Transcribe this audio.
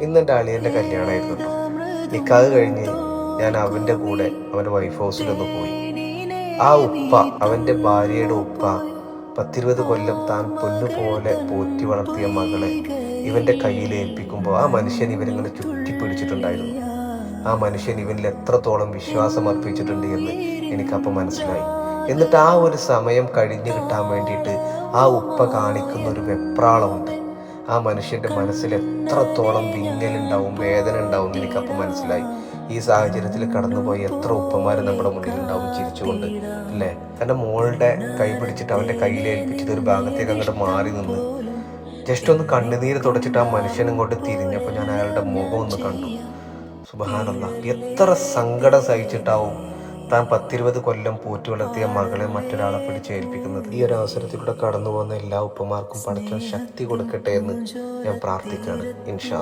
ഇന്ന് എന്റെ അളിയന്റെ കല്യാണമായിരുന്നു കേട്ടോ. കഴിഞ്ഞ് ഞാൻ അവന്റെ കൂടെ അവന്റെ വൈഫ് ഹൗസിലൊന്ന് പോയി. ആ ഉപ്പ അവന്റെ ഭാര്യയുടെ ഉപ്പ പത്തിരുപത് കൊല്ലം താൻ പൊന്നുപോലെ പോറ്റി വളർത്തിയ മകളെ ഇവന്റെ കയ്യിൽ ഏൽപ്പിക്കുമ്പോൾ ആ മനുഷ്യൻ ഇവരിങ്ങനെ ചുറ്റിപ്പിടിച്ചിട്ടുണ്ടായിരുന്നു. ആ മനുഷ്യൻ ഇവനിൽ എത്രത്തോളം വിശ്വാസം അർപ്പിച്ചിട്ടുണ്ട് എന്ന് എനിക്കപ്പോൾ മനസ്സിലായി. എന്നിട്ട് ആ ഒരു സമയം കഴിഞ്ഞു കിട്ടാൻ വേണ്ടിയിട്ട് ആ ഉപ്പ കാണിക്കുന്ന ഒരു വെപ്രാളമുണ്ട്. ആ മനുഷ്യന്റെ മനസ്സിൽ എത്രത്തോളം വിങ്ങലുണ്ടാവും വേദന ഉണ്ടാവും എനിക്കപ്പോൾ മനസ്സിലായി. ഈ സാഹചര്യത്തിൽ കടന്നുപോയി എത്ര ഉപ്പമാർ നമ്മുടെ മുന്നിൽ ഉണ്ടാവും ചിരിച്ചുകൊണ്ട് അല്ലേ? തന്റെ മോളുടെ കൈ പിടിച്ചിട്ട് അവന്റെ കയ്യിൽ ഏൽപ്പിച്ചിട്ട് ഒരു ഭാഗത്തേക്ക് അങ്ങോട്ട് മാറി നിന്ന് ജസ്റ്റ് ഒന്ന് കണ്ണുനീര് തുടച്ചിട്ട് ആ മനുഷ്യൻ ഇങ്ങോട്ട് തിരിഞ്ഞപ്പോൾ ഞാൻ അയാളുടെ മുഖം ഒന്ന് കണ്ടു. സുബഹാനല്ല എത്ര സങ്കടം സഹിച്ചിട്ടാവും താൻ പത്തിരുപത് കൊല്ലം പോറ്റി വളർത്തിയ മകളെ മറ്റൊരാളെ പിടിച്ച് ഏൽപ്പിക്കുന്നത് ഈ ഒരു അവസരത്തിലൂടെ കടന്നു പോകുന്ന എല്ലാ ഉപ്പമാർക്കും പഠിക്കാൻ ശക്തി കൊടുക്കട്ടെ എന്ന് ഞാൻ പ്രാർത്ഥിക്കുകയാണ് ഇൻഷാ.